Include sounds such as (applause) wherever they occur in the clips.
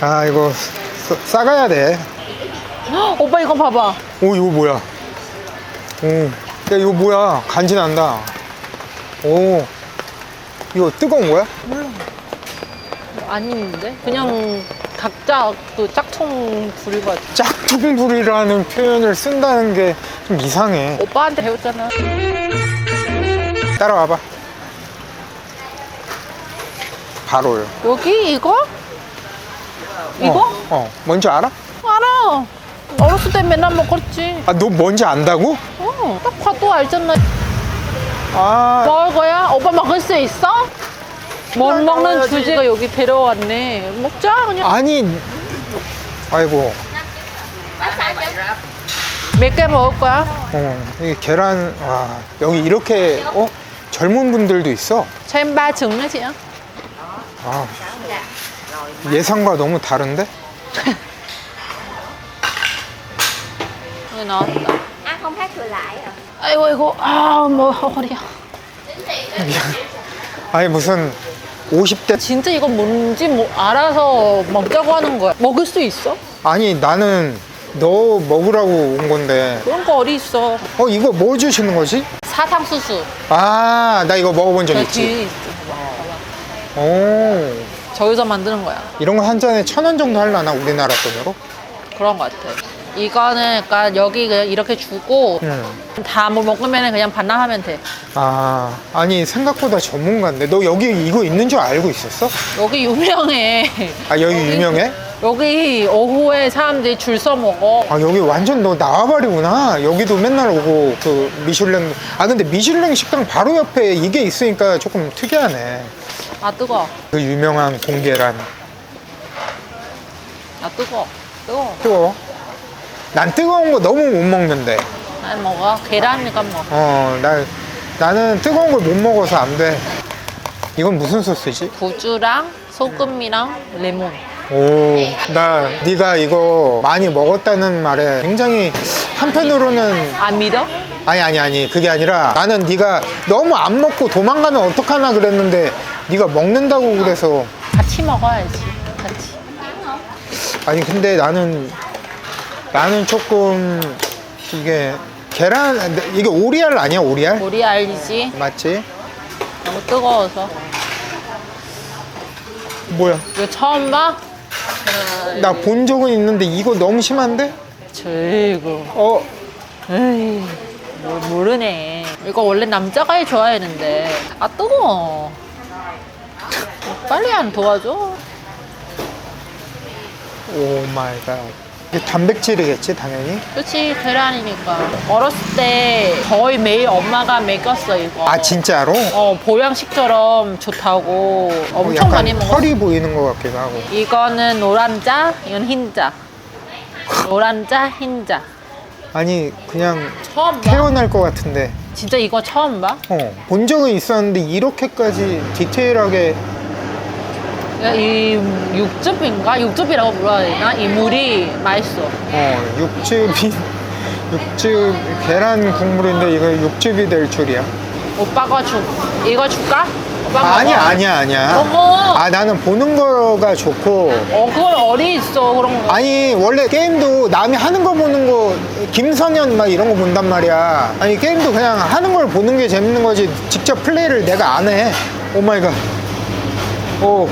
아 이거 싸- 싸가야 돼. 헉, (gasps) 오빠 이거 봐봐. 오 이거 뭐야? 오, 야 이거 뭐야? 간지 난다. 오, 이거 뜨거운 거야? 아닌데? 그냥 각자 그 짝퉁 왔지. 짝퉁불이라는 표현을 쓴다는 게 좀 이상해. 오빠한테 배웠잖아. 따라와봐. 바로요. 여기 이거? 이거? 어, 어, 뭔지 알아? 알아. 어렸을 때 맨날 먹었지. 아, 너 뭔지 안다고? 어, 딱 봐도 알잖아. 아, 먹을 거야? 오빠 먹을 수 있어? 못 먹는. 주제가 여기 데려왔네. 먹자 그냥. 아니, 아이고, 몇 개 먹을 거야? 어, 이 계란, 와, 여기 이렇게, 어? 젊은 분들도 있어. chị ạ 아, 예상과 너무 다른데? Người nói ăn không khác thừa lại à 아이고 아이고 아뭐 허리야 (laughs) 아니, 무슨 50대, 진짜 이거 뭔지 뭐 알아서 먹자고 하는 거야 먹을 수 있어? 아니, 나는 너 먹으라고 온 건데, 그런 거 어디 있어 어, 이거 뭐 주시는 거지? 사탕수수 아, 나 이거 먹어본 적 저 있지. 뒤에 있어. 오, 저기서 만드는 거야 이런 거 한 잔에 천 원 정도 할라나, 우리나라 돈으로? 그런 거 같아 이거는 약간 여기 그냥 이렇게 주고 응. 다 뭐 먹으면 그냥 반납하면 돼 아, 아니, 생각보다 전문가인데. 너 여기 이거 있는 줄 알고 있었어? 여기 유명해 아, 여기 유명해? 여기 오후에 사람들이 줄 서 먹어 아, 여기 완전 너 나와버리구나. 여기도 맨날 오고, 그, 미슐랭. 아, 근데 미슐랭 식당 바로 옆에 이게 있으니까 조금 특이하네. 아 뜨거 그 유명한 공계란. 아 뜨거 뜨거 뜨거워? 난 뜨거운 거 너무 못 먹는데. 안 먹어 계란이니까 먹어 어, 나, 나는 뜨거운 걸 못 먹어서 안 돼. 이건 무슨 소스지? 구주랑 소금이랑 레몬 오, 나 네가 이거 많이 먹었다는 말에 굉장히 한편으로는 안 믿어? 아니 아니 아니. 그게 아니라 나는 네가 너무 안 먹고 도망가면 어떡하나 그랬는데 네가 먹는다고 그래서. 같이 먹어야지. 같이. 아니 근데 나는 나는 조금 이게 계란 이게 오리알 아니야 오리알? 우리 알지? 맞지? 너무 뜨거워서. 뭐야? 이거 처음 봐? 나 본 적은 있는데 이거 너무 심한데? 저이고 어. 에이 뭐 모르네. 이거 원래 남자가 좋아했는데. 아 뜨거워. 빨리 안 도와줘. 오 마이 갓. 이게 단백질이겠지 당연히? 그렇지 계란이니까. 어렸을 때 거의 매일 엄마가 먹였어 이거. 아 진짜로? 어 보양식처럼 좋다고. 엄청 약간 많이 먹었어. 털이 보이는 것 같기도 하고. 이거는 노란자, 이건 흰자. 노란자, 흰자. 아니 그냥 처음 봐. 태어날 것 같은데 진짜 이거 처음 봐? 어, 본 적은 있었는데 이렇게까지 디테일하게 이 육즙인가? 육즙이라고 불러야 되나? 이 물이 맛있어. 어, 육즙이 육즙 계란 국물인데 이거 육즙이 될 줄이야. 오빠가 줄 이거 줄까? 오빠 아니야 먹어. 아니야 아니야. 먹어. 아 나는 보는 거가 좋고 어, 어디 있어, 그런 거. 아니 원래 게임도 남이 하는 거 보는 거 김성현 막 이런 거 본단 말이야. 아니 게임도 그냥 하는 걸 보는 게 재밌는 거지 직접 플레이를 내가 안 해. 오 마이 갓. 오.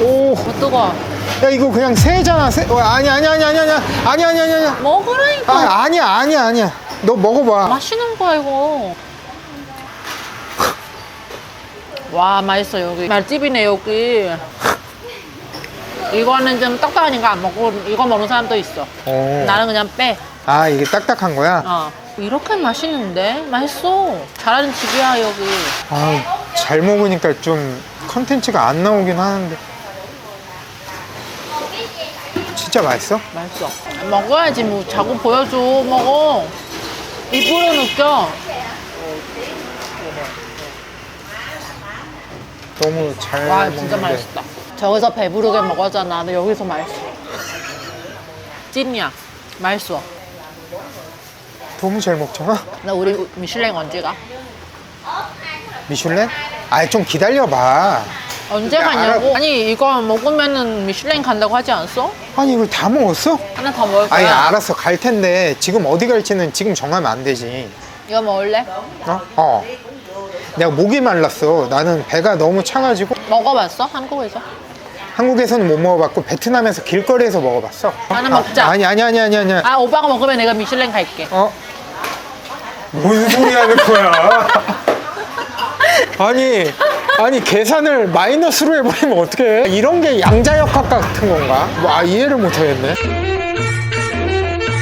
오. 어, 뜨거. 야 이거 그냥 새잖아 새 어, 아니 아니 아니 아니 아니 아니 아니 아니 아니 먹으라니까. 아 아니야 아니야 아니야 너 먹어봐 맛있는 거야, 이거. 와, 맛있어, 여기. 맛집이네, 여기. 이거는 좀 딱딱하니까 안 먹고, 이거 먹는 사람도 있어. 어. 나는 그냥 빼. 아 이게 딱딱한 거야 어. 이렇게 맛있는데? 맛있어. 잘하는 집이야, 여기. 아 잘 먹으니까 좀 컨텐츠가 안 나오긴 하는데 진짜 맛있어 맛있어. 먹어야지, 뭐. 자꾸 보여줘. 먹어. 입으로 느껴. 너무 잘 와, 먹는데 진짜 맛있다. 저기서 배부르게 먹었잖아. 근데 여기서 맛있어. 찐이야. 맛있어. 너무 잘 먹잖아 나 우리 미슐랭 언제 가? 미슐랭 아좀 기다려봐 언제 야, 가냐고? 알아. 아니 이거 먹으면은 미슐랭 간다고 하지 않았어? 아니 이걸 다 먹었어? 하나 더 먹을 거야. 아니 알았어 갈 텐데 지금 어디 갈지는 지금 정하면 안 되지 이거 먹을래? 어? 어 내가 목이 말랐어 나는 배가 너무 차가지고 먹어봤어? 한국에서? 한국에서는 못 먹어봤고 베트남에서 길거리에서 먹어봤어 하나 아, 먹자. 아니 아니 아니 아니 아니 아 오빠가 먹으면 내가 미슐랭 갈게. 어? 뭔 소리 하는 거야 아니 아니 계산을 마이너스로 해버리면 어떡해 이런 게 양자역학 같은 건가? 뭐, 아 이해를 못 하겠네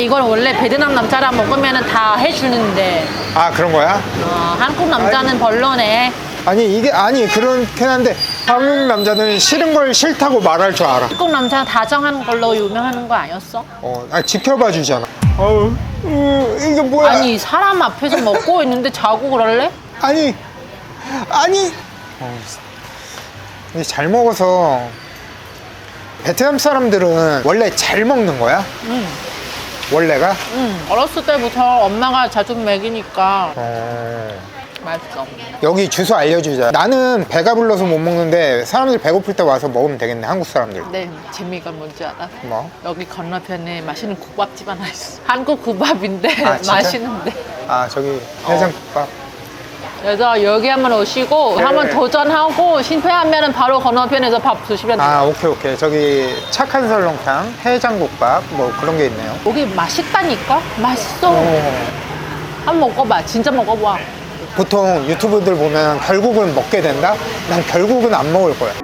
이걸 원래 베트남 남자랑 먹으면 다 해주는데 아 그런 거야? 어, 한국 남자는 별로네. 아니 이게 아니 그렇긴 한데 한국 남자는 싫은 걸 싫다고 말할 줄 알아. 한국 남자 다정한 걸로 유명하는 거 아니었어? 어, 아 지켜봐 주잖아. 어우, 음, 이게 뭐야? 아니 사람 앞에서 먹고 있는데 자고 그럴래? 아니, 아니. 어, 이게 잘 먹어서 베트남 사람들은 원래 잘 먹는 거야? 응. 원래가? 응. 어렸을 때부터 엄마가 자주 먹이니까 어, 맛있어. 여기 주소 알려주자. 나는 배가 불러서 못 먹는데 사람들 배고플 때 와서 먹으면 되겠네. 한국 사람들. 네, 재미가 뭔지 알아? 뭐? 여기 건너편에 맛있는 국밥집 하나 있어. 한국 국밥인데 아, 진짜? 맛있는데. 아 저기 해장국밥. 그래서 여기 한번 오시고 네. 한번 도전하고 실패하면 바로 건너편에서 밥 드시면 돼요. 아 오케이 오케이 저기 착한 설렁탕 해장국밥 뭐 그런 게 있네요 여기 맛있다니까? 맛있어. 어, 한번 먹어봐. 진짜 먹어봐. 보통 유튜브들 보면 결국은 먹게 된다? 난 결국은 안 먹을 거야